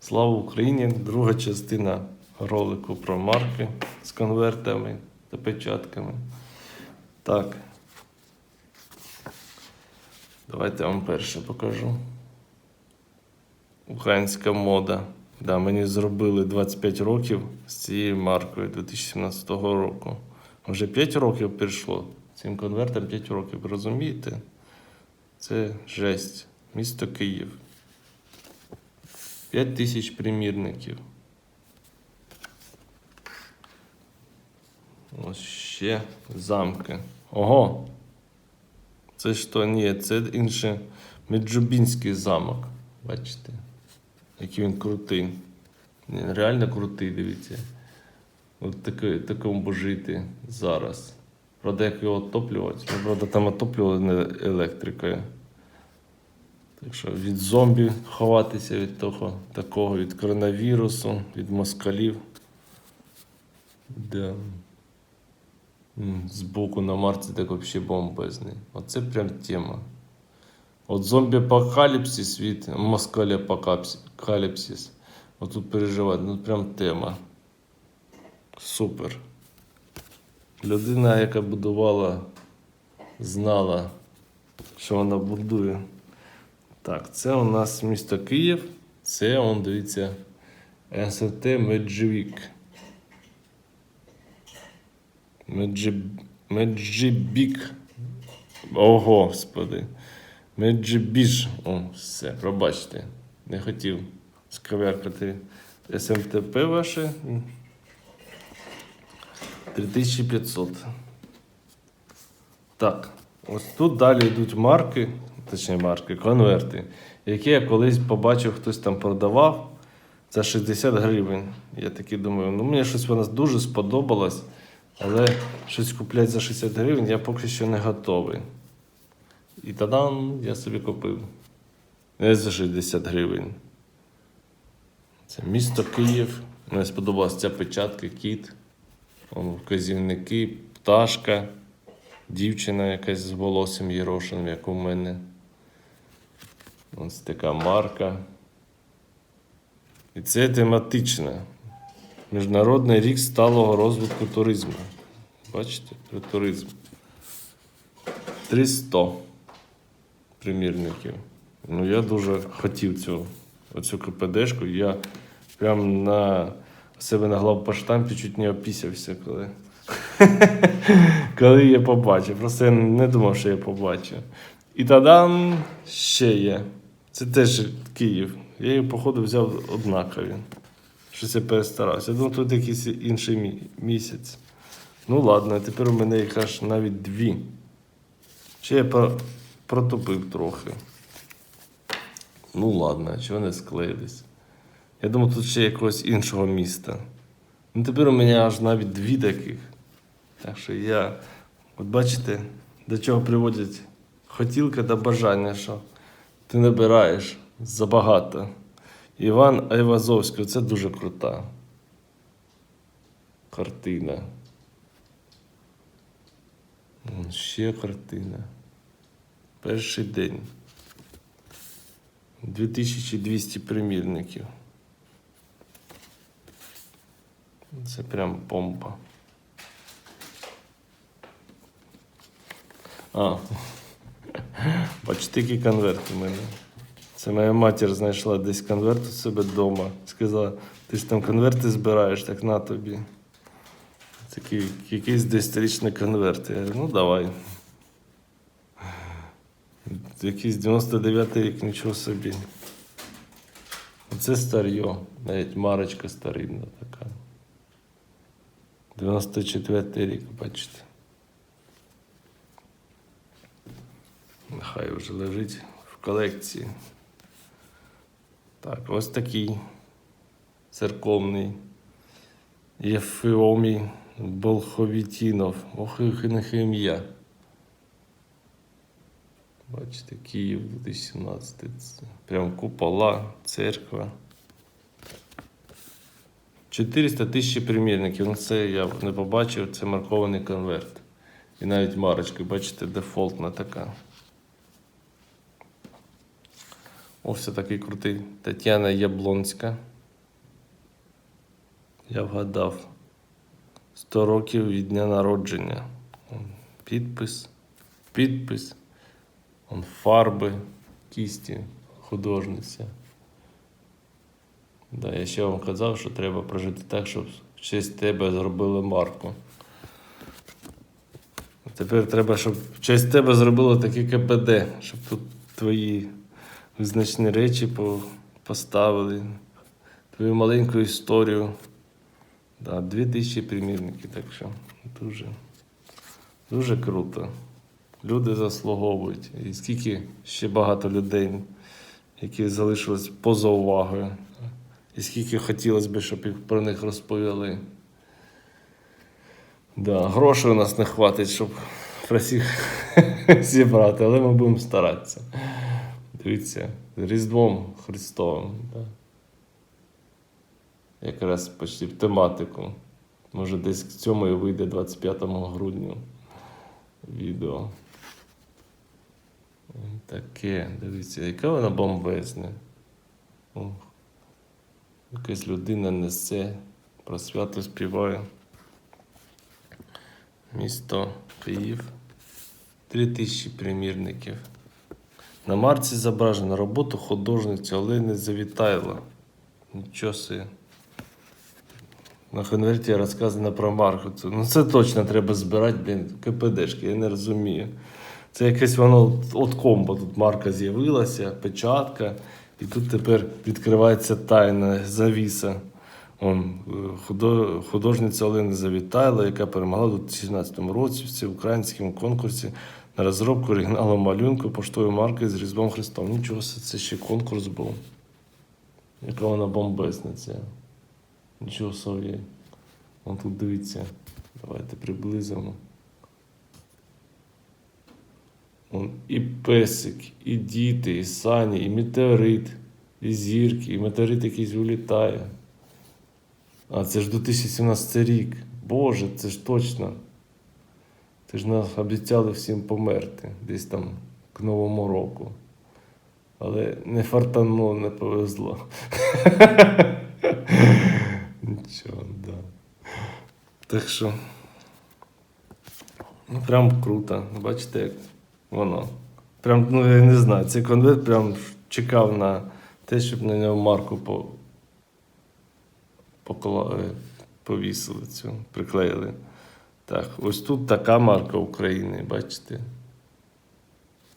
Слава Україні! Друга частина ролику про марки з конвертами та печатками. Так. Давайте я вам перше покажу. Українська мода. Да, мені зробили 25 років з цією маркою 2017 року. Вже 5 років прийшло. Цим конвертом 5 років, розумієте? Це жесть. Місто Київ. 5 тисяч примірників. Ось ще замки. Ого! Це що? Ні, це інше Меджубінський замок. Бачите? Який він крутий. Він реально крутий, дивіться. От таки, такому жити зараз. Правда, як його отоплювати? Правда, там отоплювали електрикою. Так що від зомбі ховатися від того, такого, від коронавірусу, від москалів. Да. М, Збоку на Марсі так взагалі бомбезний. Оце прям тема. От зомбі-апокаліпсис від москаля-апокаліпсис. Отут переживати, ну прям тема. Супер. Людина, яка будувала, знала, що вона будує. Так, це у нас місто Київ. Це, он, дивіться, НСТ Медживік. Меджиб... Меджибік. О, господи. Меджибіж. О, все, пробачте. Не хотів сковеркати СМТП ваше. 3500. Так, ось тут далі йдуть марки, точніше марки, конверти, які я колись побачив, хтось там продавав за 60 гривень. Я такий думаю, ну мені щось вона дуже сподобалось, але щось купляти за 60 гривень я поки що не готовий. І тадан я собі купив. Не за 60 гривень. Це місто Київ. Мені сподобалася ця печатка, кіт. Вказівники, пташка, дівчина якась з волоссям Єрошин, як у мене. Ось така марка. І це тематичне. Міжнародний рік сталого розвитку туризму. Бачите, про туризм. 300 примірників. Ну, я дуже хотів цю, оцю КПДшку. Я прям на себе на главпоштампі чуть не опісявся, коли. коли я побачив. Просто я не думав, що я побачу. І тоді ще є. Це теж Київ. Я її, походу, взяв однакові. Щось я перестарався. Думав, тут якийсь інший мі- місяць. Ну ладно, тепер у мене їх аж навіть дві. Ще я про- протупив трохи. Ну ладно, чого не склеїлись. Я думав, тут ще якогось іншого міста. Ну тепер у мене аж навіть дві таких. Так що я, от бачите, до чого приводять хотілка та бажання, що ти набираєш забагато. Іван Айвазовський, це дуже крута картина. Ще картина. Перший день. 2200 примірників. Це прям помпа. А. Бачите, який конверт у мене. Це моя матір знайшла десь конверт у себе вдома. Сказала, ти ж там конверти збираєш, так на тобі. Такий якийсь десятирічний конверт. Я говорю, ну давай. Якийсь 99-й рік, нічого собі. Це старьо, навіть марочка старинна така. 94 рік, бачите. Нехай вже лежить в колекції. Так, ось такий церковний Єфіомій Болховітінов. Ох, і них ім'я. Бачите, Київ 2017. Прям купола, церква. 400 тисяч примірників. Ну це я не побачив, це маркований конверт. І навіть марочки, бачите, дефолтна така. Ось такий крутий Тетяна Яблонська. Я вгадав. 100 років від дня народження. Підпис, підпис, он фарби, кісті, художниця. Да, я ще вам казав, що треба прожити так, щоб в честь тебе зробили марку. Тепер треба, щоб в честь тебе зробило таке КПД, щоб тут твої визначні речі поставили, твою маленьку історію. Да, 2000 примірників, так що дуже, дуже круто. Люди заслуговують. І скільки ще багато людей, які залишились поза увагою. І скільки хотілося б, щоб про них розповіли. Да, грошей у нас не хватить, щоб про всіх зібрати, але ми будемо старатися. Дивіться, Різдвом Христовим. Да. Якраз почти в тематику. Може, десь к цьому і вийде 25 грудня відео. Таке, дивіться, яке воно бомбезне. О, Якась людина несе, про свято співає. Місто Київ. 3000 примірників. На марці зображена робота художниці Олени Завітайло. Нічого собі. На конверті розказано про марку. Ну це точно треба збирати, блін, КПДшки, я не розумію. Це якесь воно от комбо. Тут марка з'явилася, печатка, і тут тепер відкривається тайна завіса. Он, художниця Олена Завітайла, яка перемогла у 2017 році в всеукраїнському конкурсі на розробку оригіналу малюнку поштової марки з Різдвом Христом. Нічого, це ще конкурс був. Яка вона бомбесна ця. Нічого собі. Вон тут дивіться. Давайте приблизимо. Вон і песик, і діти, і сані, і метеорит, і зірки, і метеорит якийсь улітає. А це ж 2017 рік. Боже, це ж точно. Це ж нас обіцяли всім померти десь там к Новому року. Але не фартануло, не повезло. Нічого, да. Так що. Ну, прям круто. Бачите, як воно. Прям, ну я не знаю, цей конверт прям чекав на те, щоб на нього марку по, покла... повісили цю, приклеїли. Так, ось тут така марка України, бачите?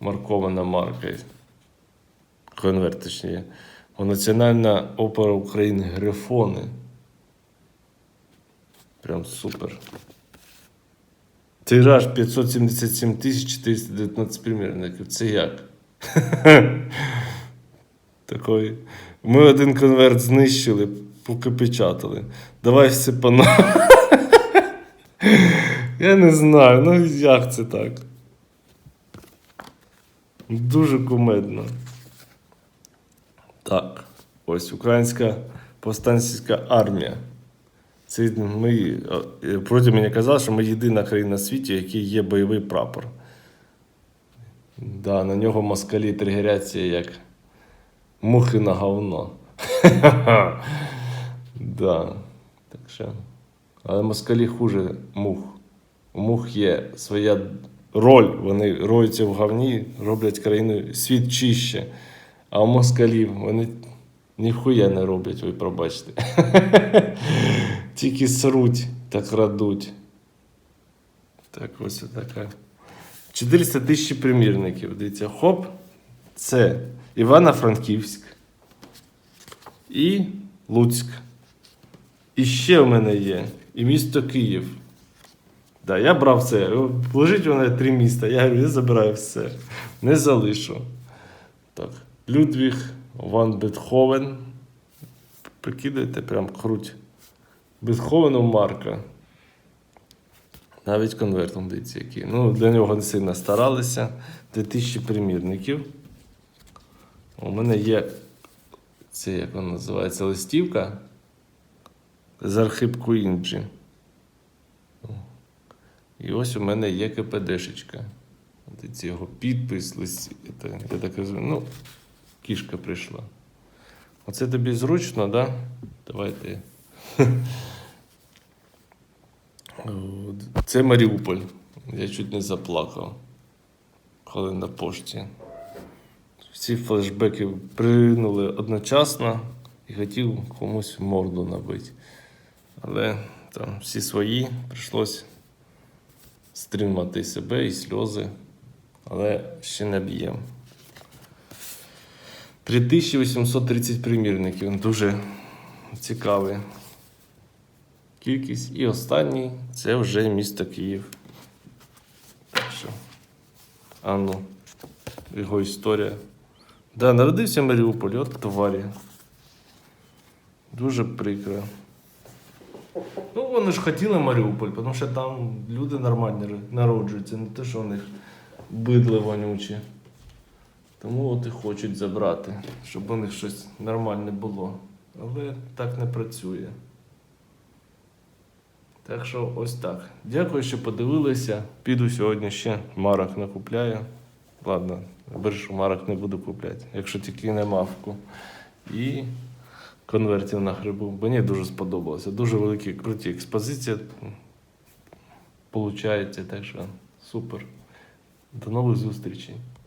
Маркована марка. Конверт, точніше. Національна опера України Грифони. Прям супер. Тираж 577 419 примірників. Це як? Такий. Ми один конверт знищили, поки печатали. Давай все пано. Я не знаю, ну як це так? Дуже кумедно. Так, ось українська повстанська армія. Це ми, е, проти мені казали, що ми єдина країна в світі, в якій є бойовий прапор. Да, на нього москалі тригеряться як мухи на говно. да. Так що. Але москалі хуже мух. У мух є своя роль. Вони роються в говні, роблять країну світ чище. А у москалів вони ніхуя не роблять, ви пробачте. Тільки сруть та крадуть. Так, ось така. 400 тисяч примірників. Дивіться, хоп. Це Івано-Франківськ і Луцьк. І ще в мене є. І місто Київ. Да, я брав все. Лежить мене три міста. Я говорю, я забираю все. Не залишу. Так. Людвіг Ван Бетховен. Прикидайте, прям круть. Бетховену марка. Навіть конвертом дивіться який. Ну, для нього не сильно старалися. 2000 примірників. У мене є. Це як вона називається листівка. З архипку Інджі. І ось у мене є КПДшечка. Дивіться, його підпис, лист... це, я так розумію. Ну, кішка прийшла. Оце тобі зручно, да? Давайте Це Маріуполь. Я чуть не заплакав, коли на пошті. Всі флешбеки принули одночасно і хотів комусь морду набити. Але там всі свої, прийшлось стримати себе і сльози, але ще не б'ємо. 3830 примірників. Дуже цікавий кількість. І останній це вже місто Київ. Що, а ну, його історія. Да, народився в Маріуполі, от тварі. Дуже прикро. Ну, вони ж хотіли Маріуполь, тому що там люди нормальні народжуються, не те, що у них бидли вонючі. Тому от і хочуть забрати, щоб у них щось нормальне було. Але так не працює. Так що ось так. Дякую, що подивилися. Піду сьогодні ще марок накупляю. Ладно, брешу марок не буду купляти, якщо тільки не мавку. І конвертів на грибу. Мені дуже сподобалося. Дуже великі круті експозиції. Получається, так що супер. До нових зустрічей.